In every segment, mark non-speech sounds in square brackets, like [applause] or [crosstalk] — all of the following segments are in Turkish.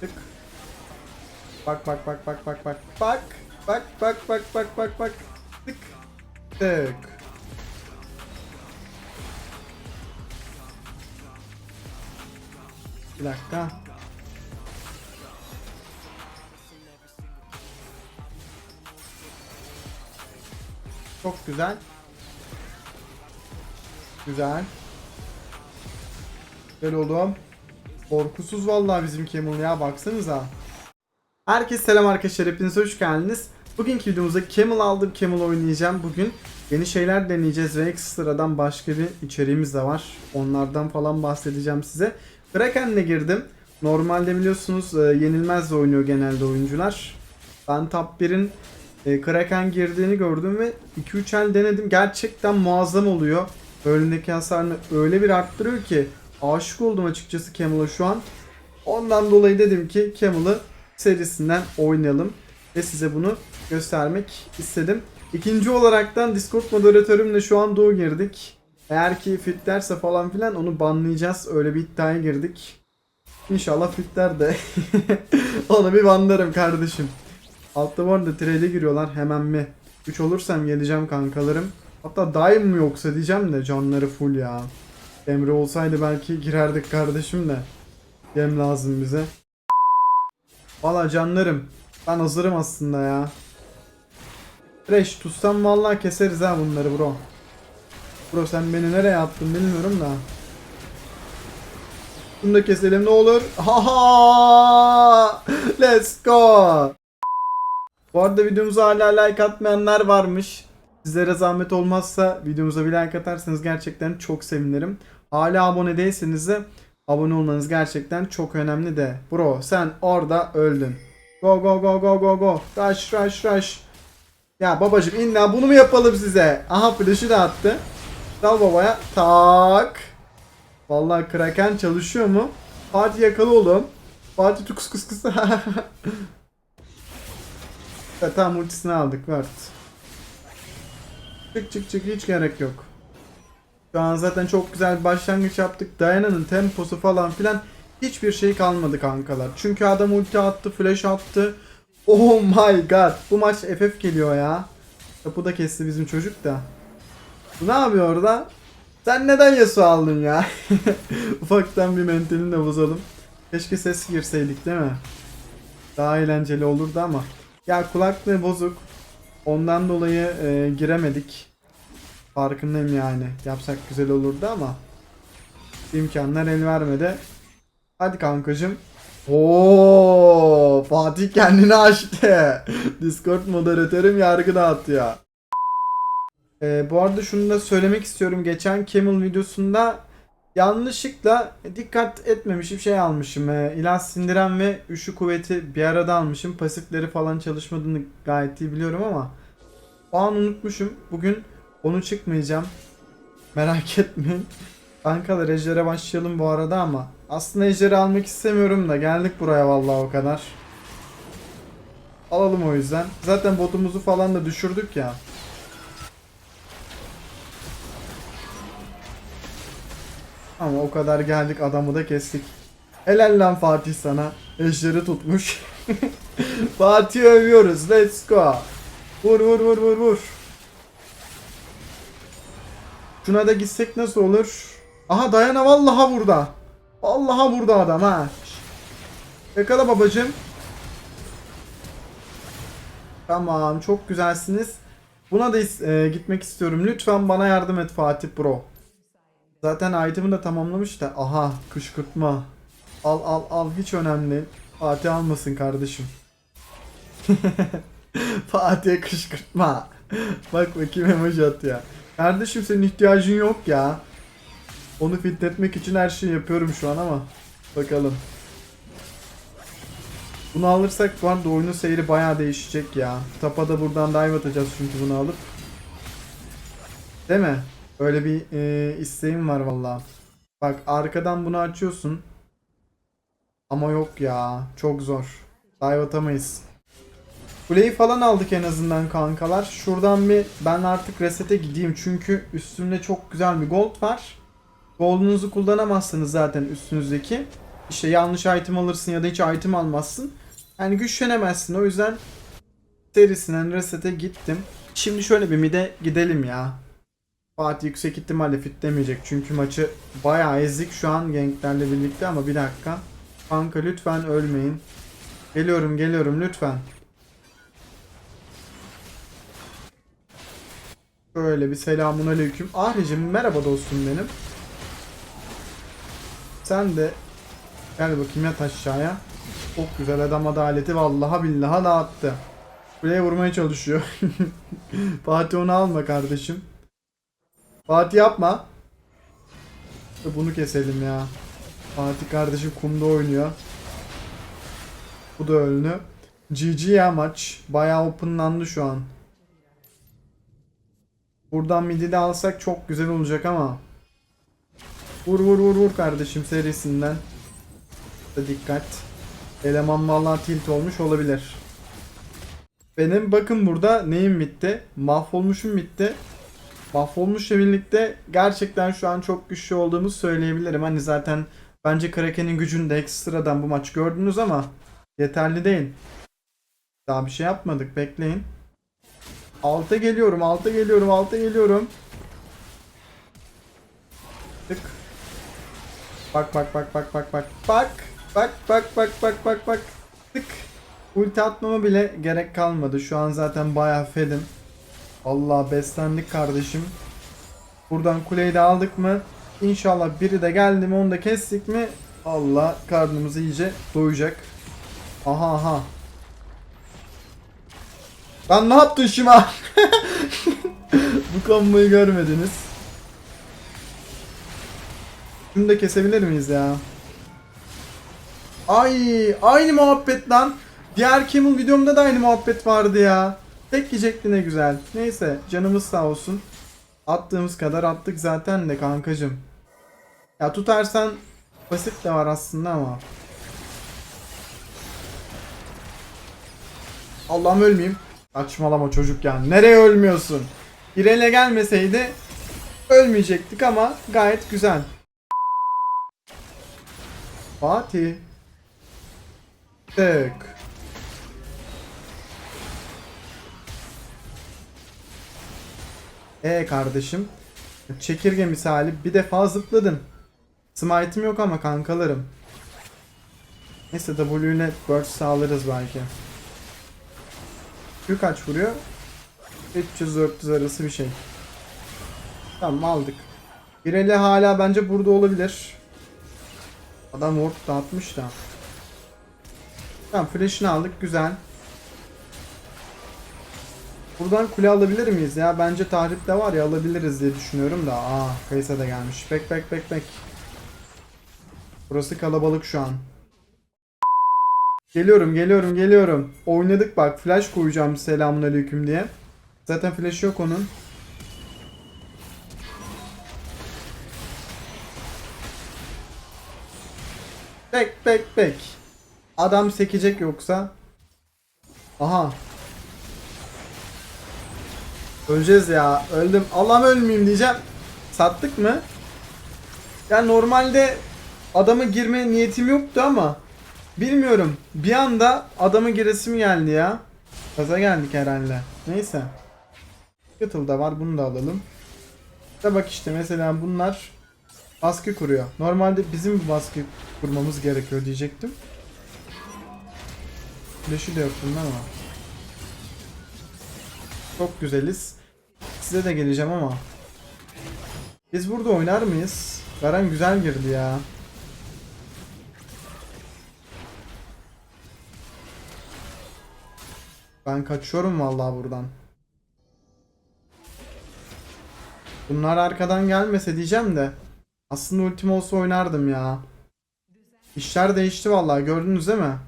Tık. Bak bak bak bak bak bak. Bak. Bak bak bak bak bak bak. Tık. Tık. Bir dakika. Çok güzel. Güzel. Güzel oğlum. Korkusuz vallahi bizim Camel ya baksanıza. Herkese selam arkadaşlar hepiniz hoş geldiniz. Bugünkü videomuzda Camel aldım Camel oynayacağım bugün. Yeni şeyler deneyeceğiz ve ekstradan başka bir içeriğimiz de var. Onlardan falan bahsedeceğim size. Kraken'le girdim. Normalde biliyorsunuz e, yenilmez oynuyor genelde oyuncular. Ben top 1'in e, Kraken girdiğini gördüm ve 2-3 el denedim. Gerçekten muazzam oluyor. Önündeki hasarını öyle bir arttırıyor ki aşık oldum açıkçası Camel'a şu an. Ondan dolayı dedim ki Camel'ı serisinden oynayalım ve size bunu göstermek istedim. İkinci olaraktan Discord moderatörümle şu an Doğu girdik. Eğer ki fit derse falan filan onu banlayacağız. Öyle bir iddiaya girdik. İnşallah fitler de [laughs] onu bir banlarım kardeşim. Altta bu arada trade'e giriyorlar hemen mi? 3 olursam geleceğim kankalarım. Hatta daim mi yoksa diyeceğim de canları full ya. Emre olsaydı belki girerdik kardeşim de. Gem lazım bize. Valla canlarım. Ben hazırım aslında ya. Fresh tutsam vallahi keseriz ha bunları bro. Bro sen beni nereye attın bilmiyorum da. Bunu da keselim ne olur. Haha! Let's go! Bu arada videomuza hala like atmayanlar varmış. Sizlere zahmet olmazsa videomuza bir like atarsanız gerçekten çok sevinirim. Hala abone değilseniz de abone olmanız gerçekten çok önemli de. Bro sen orada öldün. Go go go go go go. Rush rush rush. Ya babacım illa bunu mu yapalım size? Aha flash'ı da attı. Dal babaya. Tak. Vallahi Kraken çalışıyor mu? Fatih yakala oğlum. Fatih tukus kus kus. [laughs] Tamam ultisini aldık Word. Çık çık çık hiç gerek yok. Şu an zaten çok güzel bir başlangıç yaptık. Diana'nın temposu falan filan hiçbir şey kalmadı kankalar. Çünkü adam ulti attı, flash attı. Oh my god. Bu maç FF geliyor ya. Kapı da kesti bizim çocuk da. Bu ne yapıyor orada? Sen neden Yasuo aldın ya? [laughs] Ufaktan bir mentalini de bozalım. Keşke ses girseydik değil mi? Daha eğlenceli olurdu ama. Ya kulaklığı bozuk. Ondan dolayı e, giremedik. Farkındayım yani. Yapsak güzel olurdu ama imkanlar el vermedi. Hadi kankacım. Oo, Fatih kendini açtı. [laughs] Discord moderatörüm yargı dağıtıyor. Ee, bu arada şunu da söylemek istiyorum. Geçen Camel videosunda yanlışlıkla dikkat etmemişim şey almışım. E, ilah sindiren ve üşü kuvveti bir arada almışım. Pasifleri falan çalışmadığını gayet iyi biliyorum ama o an unutmuşum. Bugün onu çıkmayacağım. Merak [laughs] etmeyin. Kankalar Ejder'e başlayalım bu arada ama aslında Ejder'i almak istemiyorum da geldik buraya vallahi o kadar. Alalım o yüzden. Zaten botumuzu falan da düşürdük ya. Ama o kadar geldik adamı da kestik. Helal lan Fatih sana. Ejder'i tutmuş. [laughs] Fatih övüyoruz. Let's go. Vur vur vur vur vur. Şuna da gitsek nasıl olur? Aha Dayana vallaha burada. Vallaha burada adam ha. Yakala babacım. Tamam çok güzelsiniz. Buna da e, gitmek istiyorum. Lütfen bana yardım et Fatih Bro. Zaten item'ı da tamamlamış da. Aha kışkırtma. Al al al hiç önemli. Fatih almasın kardeşim. [laughs] Fatih'e kışkırtma. Bak bakayım emoji at ya. Kardeşim senin ihtiyacın yok ya. Onu fitletmek için her şeyi yapıyorum şu an ama. Bakalım. Bunu alırsak bu arada oyunun seyri bayağı değişecek ya. Tapa da buradan dive atacağız çünkü bunu alıp. Değil mi? Öyle bir e, isteğim var valla. Bak arkadan bunu açıyorsun. Ama yok ya. Çok zor. Dive atamayız. Kuleyi falan aldık en azından kankalar. Şuradan bir ben artık resete gideyim. Çünkü üstümde çok güzel bir gold var. Gold'unuzu kullanamazsınız zaten üstünüzdeki. işte yanlış item alırsın ya da hiç item almazsın. Yani güçlenemezsin. O yüzden serisinden resete gittim. Şimdi şöyle bir mide gidelim ya. Fatih yüksek ihtimalle fitlemeyecek. Çünkü maçı bayağı ezdik şu an ganklerle birlikte ama bir dakika. Kanka lütfen ölmeyin. Geliyorum geliyorum lütfen. Şöyle bir selamun aleyküm. Ahricim merhaba dostum benim. Sen de gel bakayım yat aşağıya. Çok güzel adam adaleti vallaha billaha dağıttı. Kuleye vurmaya çalışıyor. [laughs] Fatih onu alma kardeşim. Fatih yapma. Bunu keselim ya. Fatih kardeşim kumda oynuyor. Bu da öldü. GG ya maç. Bayağı openlandı şu an. Buradan midi de alsak çok güzel olacak ama. Vur vur vur vur kardeşim serisinden. Da dikkat. Eleman vallahi tilt olmuş olabilir. Benim bakın burada neyim bitti? Mahvolmuşum bitti. Mahvolmuşla birlikte gerçekten şu an çok güçlü olduğumu söyleyebilirim. Hani zaten bence Kraken'in gücünü de ekstradan bu maç gördünüz ama yeterli değil. Daha bir şey yapmadık bekleyin. Alta geliyorum, alta geliyorum, alta geliyorum. Tık. Bak bak bak bak bak bak. Bak. Bak bak bak bak bak bak. Tık. Ulti atmama bile gerek kalmadı. Şu an zaten bayağı fedim. Allah beslendik kardeşim. Buradan kuleyi de aldık mı? İnşallah biri de geldi mi onu da kestik mi? Allah karnımız iyice doyacak. Aha aha. Lan ne yaptın Şima? [laughs] Bu komboyu görmediniz. Şunu da kesebilir miyiz ya? Ay aynı muhabbet lan. Diğer Camel videomda da aynı muhabbet vardı ya. Tek yiyecekti ne güzel. Neyse canımız sağ olsun. Attığımız kadar attık zaten de kankacım. Ya tutarsan basit de var aslında ama. Allah'ım ölmeyeyim. Saçmalama çocuk ya. Nereye ölmüyorsun? İrene gelmeseydi ölmeyecektik ama gayet güzel. Fatih. Tık. E kardeşim. Çekirge misali bir defa zıpladın. Smite'im yok ama kankalarım. Neyse W ile burst sağlarız belki. Q kaç vuruyor? 300-400 arası bir şey. Tamam aldık. Bireli hala bence burada olabilir. Adam ward dağıtmış da. Tamam flash'ını aldık güzel. Buradan kule alabilir miyiz ya? Bence tahripte var ya alabiliriz diye düşünüyorum da. Aa Kaysa da gelmiş. Bek bek bek bek. Burası kalabalık şu an. Geliyorum geliyorum geliyorum. Oynadık bak flash koyacağım selamünaleyküm diye. Zaten flash yok onun. Bek bek bek. Adam sekecek yoksa. Aha. Öleceğiz ya. Öldüm. Allah'ım ölmeyeyim diyeceğim. Sattık mı? Ya normalde adamı girme niyetim yoktu ama bilmiyorum. Bir anda adamı giresim geldi ya. Kaza geldik herhalde. Neyse. Kettle da var. Bunu da alalım. Da bak işte mesela bunlar baskı kuruyor. Normalde bizim bir baskı kurmamız gerekiyor diyecektim. Flash'ı da yok bundan ama. Çok güzeliz. Size de geleceğim ama. Biz burada oynar mıyız? Garen güzel girdi ya. Ben kaçıyorum vallahi buradan. Bunlar arkadan gelmese diyeceğim de. Aslında ultim olsa oynardım ya. İşler değişti vallahi gördünüz değil mi?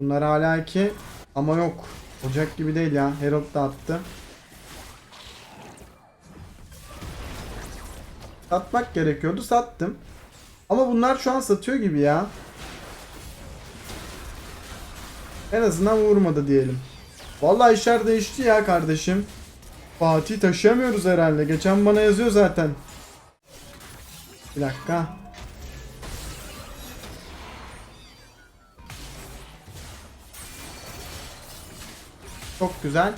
Bunlar hala ki ama yok. Ocak gibi değil ya. Herald da attı. Satmak gerekiyordu. Sattım. Ama bunlar şu an satıyor gibi ya. En azından vurmadı diyelim. Vallahi işler değişti ya kardeşim. Fatih taşıyamıyoruz herhalde. Geçen bana yazıyor zaten. Bir dakika. Çok güzel.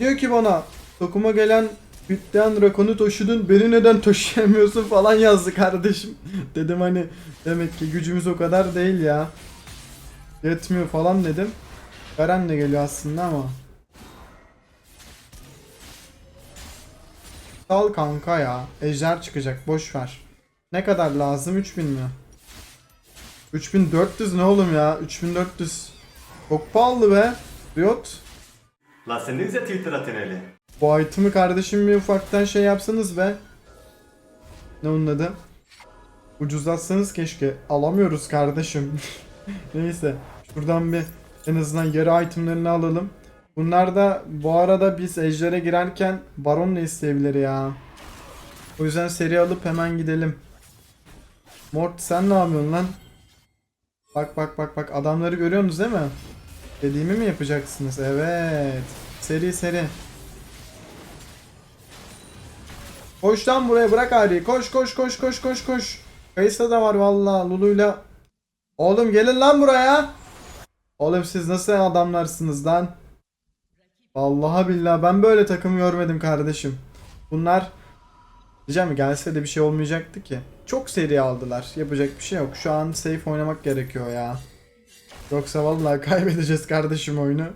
Diyor ki bana dokuma gelen Bitten rakonu taşıdın beni neden taşıyamıyorsun falan yazdı kardeşim. [laughs] Dedim hani demek ki gücümüz o kadar değil ya. Yetmiyor falan dedim. Garen de geliyor aslında ama. Sal kanka ya. Ejder çıkacak boş ver. Ne kadar lazım 3000 mi? 3400 ne oğlum ya? 3400. Çok pahalı be. Riot. Lan sen ne güzel Twitter öyle. Bu item'ı kardeşim bir ufaktan şey yapsanız be. Ne onun adı? Ucuzlatsanız keşke. Alamıyoruz kardeşim. [laughs] [laughs] Neyse. Şuradan bir en azından yarı itemlerini alalım. Bunlar da bu arada biz ejder'e girerken baron da isteyebilir ya. O yüzden seri alıp hemen gidelim. Mort sen ne yapıyorsun lan? Bak bak bak bak adamları görüyorsunuz değil mi? Dediğimi mi yapacaksınız? Evet. Seri seri. Koş lan buraya bırak Ari'yi. Koş koş koş koş koş koş. Kayısa da var valla Lulu'yla. Oğlum gelin lan buraya. Oğlum siz nasıl adamlarsınız lan? Vallahi billahi ben böyle takım görmedim kardeşim. Bunlar diyeceğim gelse de bir şey olmayacaktı ki. Çok seri aldılar. Yapacak bir şey yok. Şu an safe oynamak gerekiyor ya. Yoksa vallahi [laughs] kaybedeceğiz kardeşim oyunu.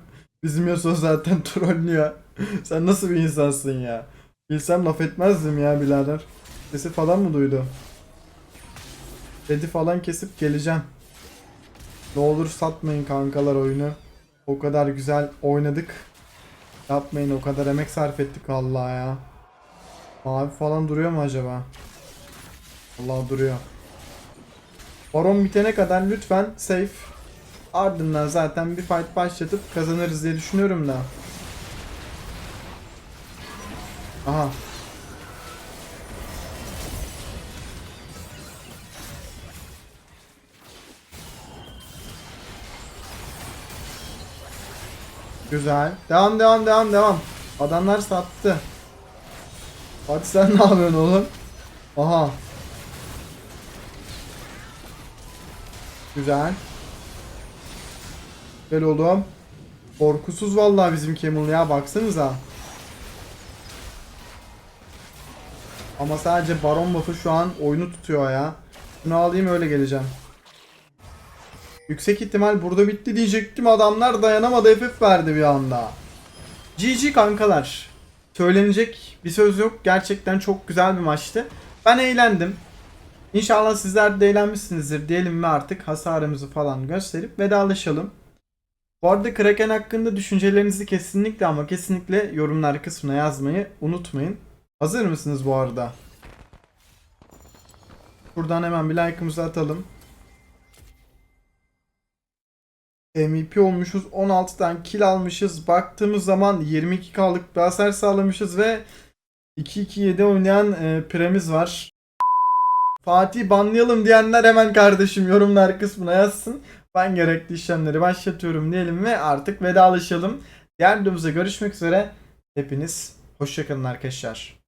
Bizim Yasuo zaten [laughs] trollüyor. Sen nasıl bir insansın ya? Bilsem laf etmezdim ya birader. Sesi falan mı duydu? Dedi falan kesip geleceğim. Ne olur satmayın kankalar oyunu. O kadar güzel oynadık. Yapmayın o kadar emek sarf ettik vallahi ya. Mavi falan duruyor mu acaba? Allah duruyor. Baron bitene kadar lütfen safe. Ardından zaten bir fight başlatıp kazanırız diye düşünüyorum da. Aha. Güzel. Devam devam devam devam. Adamlar sattı. Hadi sen ne yapıyorsun oğlum? Aha. Güzel. Güzel oğlum. Korkusuz vallahi bizim Camel ya baksanıza. Ama sadece Baron buff'ı şu an oyunu tutuyor ya. Şunu alayım öyle geleceğim. Yüksek ihtimal burada bitti diyecektim adamlar dayanamadı FF verdi bir anda. GG kankalar. Söylenecek bir söz yok. Gerçekten çok güzel bir maçtı. Ben eğlendim. İnşallah sizler de eğlenmişsinizdir diyelim ve artık hasarımızı falan gösterip vedalaşalım. Bu arada Kraken hakkında düşüncelerinizi kesinlikle ama kesinlikle yorumlar kısmına yazmayı unutmayın. Hazır mısınız bu arada? Buradan hemen bir like'ımızı atalım. MVP olmuşuz. 16 tane kill almışız. Baktığımız zaman 22k'lık bir hasar sağlamışız ve 2-2-7 oynayan e, piremiz var. Fatih banlayalım diyenler hemen kardeşim yorumlar kısmına yazsın. Ben gerekli işlemleri başlatıyorum diyelim ve artık vedalaşalım. Diğer videomuzda görüşmek üzere. Hepiniz hoşçakalın arkadaşlar.